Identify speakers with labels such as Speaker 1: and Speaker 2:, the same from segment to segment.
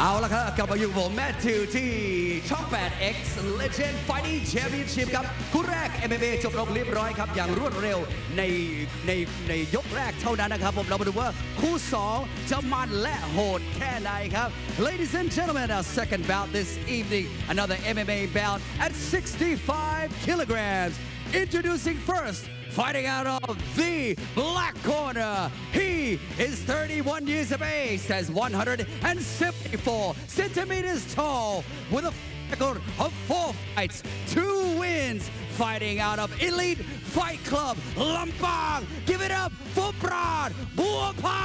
Speaker 1: เอาละครับกลับมาอยู่ผมแมทธิวที่ช่อง 8X Legend Fighting Championship ครับคู่แรก MMA จบลงเรียบร้อยครับ อย่างรวดเร็วในในในยกแรกเท่านั้นนะครับ ผมเรามาดูว่าคู่ 2 จะมันและโหดแค่ไหนครับ Ladies and gentlemen our second bout this evening another MMA bout at 65 kilograms introducing first Fighting out of the black corner, he is 31 years of age, stands 174 centimeters tall, with a record of four fights, two wins, fighting out of Elite Fight Club, Lampang. Give it up for Brad Buapa!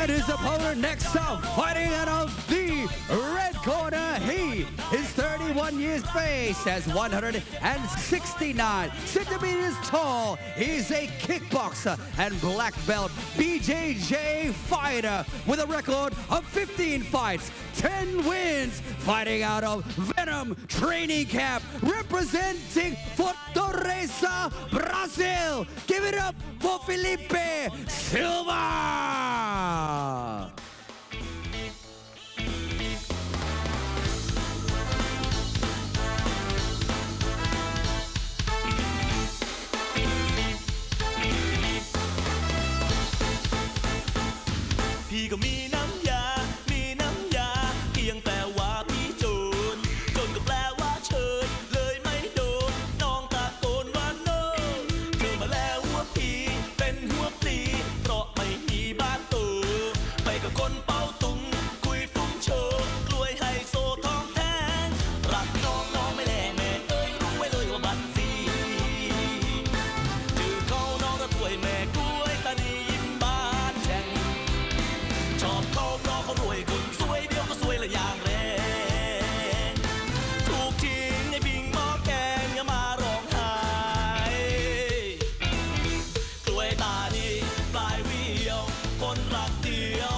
Speaker 1: And his opponent next up, fighting out of the red corner, he is 31 years age, stands 169 centimeters tall. He's a kickboxer and black belt BJJ fighter with a record of 15 fights, 10 wins, fighting out of Venom Training Camp, representing Fortaleza, Brazil. Give it up for Felipe Silva.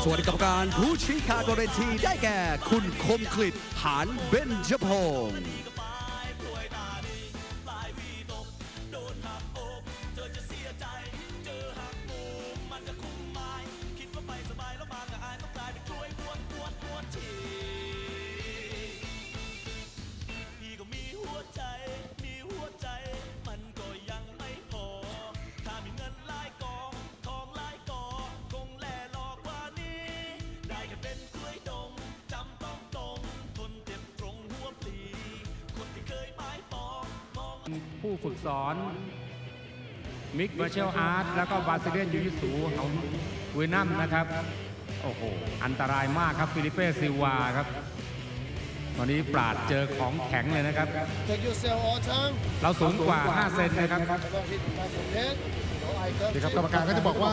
Speaker 2: สวัสดีกรร
Speaker 1: มการผู้ชี้ขาดบนเวทีได้แก่ คุณคมกลิตหานเบญจพงศ์
Speaker 2: มันจะคุ้ม
Speaker 3: ผู้ฝึกสอน มิกเวอร์ชวลอาร์ตแล้วก็บาซิเลียนยูยิสูของเวยนัมนะครับ โอ้โห อันตรายมากครับฟิลิเป้ซิลวาครับ ตอนนี้ปราดเจอของแข็งเลยนะครับ
Speaker 4: Take yourself all time.
Speaker 3: เราสูงกว่า 5 เซนนะครับ
Speaker 4: Don't hit the back of the head. No eye
Speaker 5: นี่ครับ
Speaker 4: contact.
Speaker 5: กรรมการก็จะบอกว่า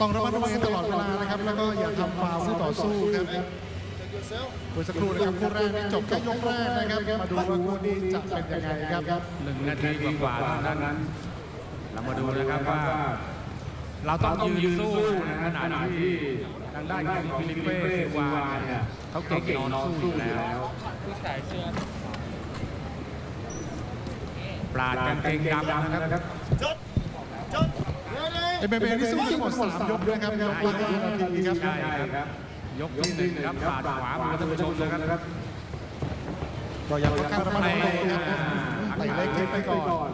Speaker 5: ต้องระมัดระวังกันตลอดเวลานะครับ แล้วก็อย่าทำฟาวล์คู่ต่อสู้ครับ
Speaker 4: Take yourself.
Speaker 5: เมื่อสักครู่นะครับคู่แรกนี่จบแค่ยกแรกนะครับ มาดูว่าคู่นี้จะเป็นยังไงครับ
Speaker 3: หนึ่งนาทีกว่าๆเท่านั้น เรามาดูนะครับว่า เราต้องยืนสู้ในขณะที่ทางด้านของฟิลิปเป้ซิลวาเนี่ยเขาเก่งนอนสู้อยู่แล้วปราดกางเกงดำนะครับ
Speaker 5: เอ็มเอนี่สู้ทั้งหมดสามยกนะครับยกละห้านาทีครับ
Speaker 3: ใช่ครับ ยกที่หนึ่งครับปาดขวามือท่านผู้ชมนะครับ
Speaker 5: ก็ยังค่อนข้างระมัดระวังนะครับไต่เล็กเล็กไปก่อน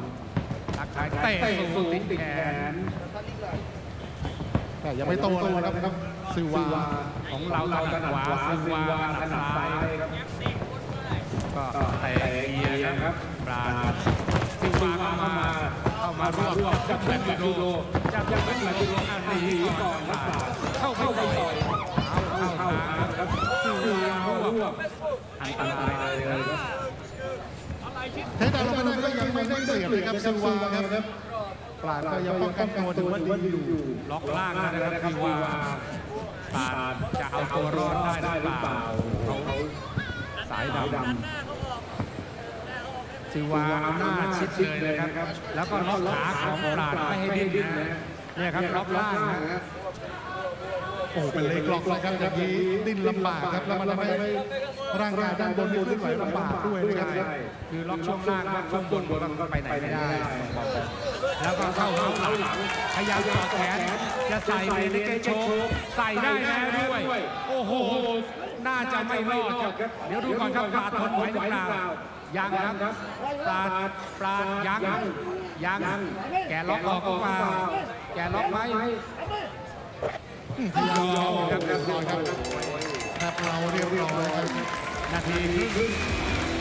Speaker 3: ทักทายเตะสูงติดแขน
Speaker 5: แต่ยังไม่โตเลยนะครับซิลวา
Speaker 3: ของเราถนัดขวาซิวาถนัดซ้ายครับก็เตะเกียร์ครับปราดซิวาเข้ามาเข้ามาร่วมจับแมตต์ดูโดจับแมตต์ดูโดอันนี้ก่อนครับเข้าเข้าไปต่อยเอา เข้าครับซิลวาร่วมอันตรายเลยครับ
Speaker 5: เทคดาวลงมาได้ก็ยังไม่ได้เปรียบเลยครับซิลวาครับปราดก็ยังป้องกันตัวถือว่าดีอยู่
Speaker 3: ล็อกล่างนะครับซิวาปาดจะเอาตัวรอดได้หรือเปล่าเขาสายดำซิวาเอาหน้าชิดเลยนะครับ แล้วก็ล็อกขาของปราดไม่ให้ดิ้นนะเนี่ยครับล็อกล่างนะ
Speaker 5: โอ้เป็นเล็กล็อกเลยครับอย่างนี้ดิ้นลำบากครับแล้วมันทำให้ร่างกายด้านบนนี่เคลื่อนไหวลำบากด้วยนะครับ
Speaker 3: คือล็อกช่วงล่างล็อกช่วงบนมันก็ไปไหนไม่ได้ แล้วก็เข้าเข้าหลังพยายามต่อแขนจะใส่เมนเกโชกใส่ได้แล้วด้วย โอ้โห น่าจะไม่รอดครับเดี๋ยวดูก่อนครับปราทนไหวหรือเปล่ายังครับปราปรายังยังแกล็อกออกหรือเปล่าแกล็อกไหม
Speaker 5: พยายามยอมครับเรียบร้อยครับครับเราเรียบร้อยครับ
Speaker 3: นาทีครึ่ง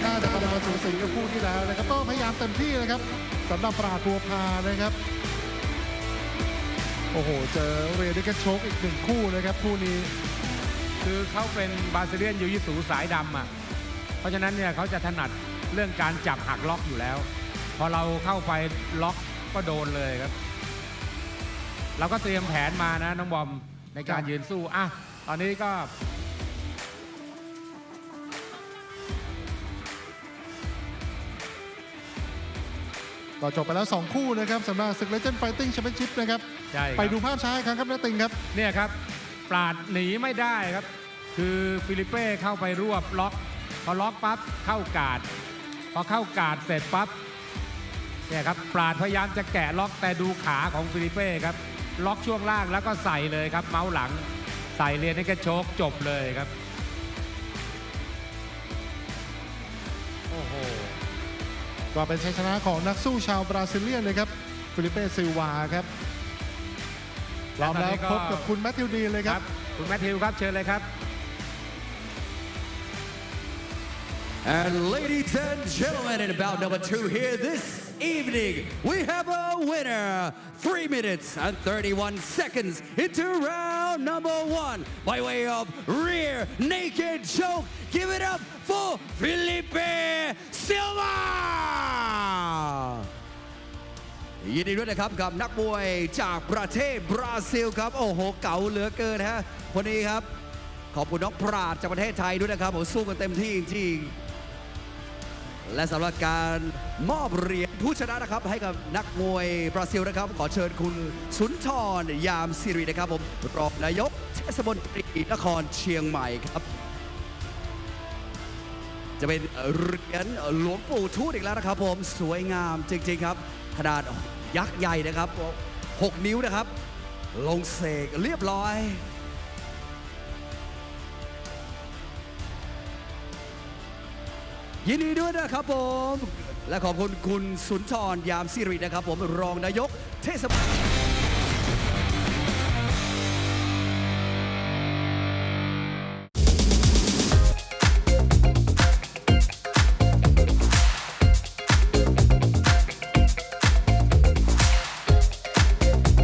Speaker 5: น่าจะกำลังมาสูสีกับคู่ที่แล้วนะครับต้องพยายามเต็มที่นะครับสำหรับปราดบัวพานะครับ โอ้โห เจอเรดิกชกอีกหนึ่งคู่นะครับคู่นี้
Speaker 3: คือเขาเป็นบาซิเลียนยูยิสูสายดำอะเพราะฉะนั้นเนี่ยเขาจะถนัดเรื่องการจับหักล็อกอยู่แล้ว พอเราเข้าไปล็อกก็โดนเลยครับ เราก็เตรียมแผนมานะน้องบอม ในการยืนสู้อะตอนนี้ก็
Speaker 5: ก็จบไปแล้ว 2 คู่นะครับสำหรับศึกเลเจนด์ไฟติ้งแชมเปี้ยนชิพนะครับ
Speaker 3: ใช่ครับ
Speaker 5: ไปดูภาพช้าอีกครั้งครับนาติงครับ
Speaker 3: เนี่ยครับ ปราดหนีไม่ได้ครับ คือฟิลิเป้เข้าไปรวบล็อก พอล็อกปั๊บเข้ากาด พอเข้ากาดเสร็จปั๊บเนี่ยครับปราดพยายามจะแกะล็อกแต่ดูขาของฟิลิเป้ครับ ล็อกช่วงล่างแล้วก็ใส่เลยครับ เมาส์หลัง ใส่เรียนให้กระโชกจบเลยครับ โอ้โห
Speaker 5: ก็เป็นชัยชนะของนักสู้ชาวบราซิเลียนเลยครับ ฟิลิเป้ซิลวาครับพร้อมแล้ว
Speaker 3: และตอนนี้ก็
Speaker 5: พบกับคุณแมทธิวดีนเลย
Speaker 3: ค
Speaker 5: ค
Speaker 3: รั
Speaker 5: รับ
Speaker 3: บคุณแมทธิวครับเชิญเลยครับ
Speaker 1: And ladies and gentlemen, in bout number two here this evening, we have a winner. Three minutes and 31 seconds into round number one by way of rear naked choke. Give it up for Felipe Silva. ยินดีด้วยนะครับกับนักมวยจากประเทศบราซิลครับ โอ้โห เก๋าเหลือเกินฮะคนนี้ครับ ขอบคุณน้องปราดจากประเทศไทยด้วยนะครับผมสู้กันเต็มที่จริงๆ และสำหรับการมอบเหรียญผู้ชนะนะครับ ให้กับนักมวยบราซิลนะครับ ขอเชิญคุณสุนทรยามสิรินะครับผมรองนายกเทศมนตรีนครเชียงใหม่ครับ จะเป็นเหรียญหลวงปู่ทูตอีกแล้วนะครับ ผมสวยงามจริงๆครับ ขนาดยักษ์ใหญ่นะครับ 6 นิ้วนะครับ ลงเสกเรียบร้อย ยินดีด้วยนะครับผม และขอบคุณคุณสุนทรยามสิรินะครับผมรองนายกเทศบาล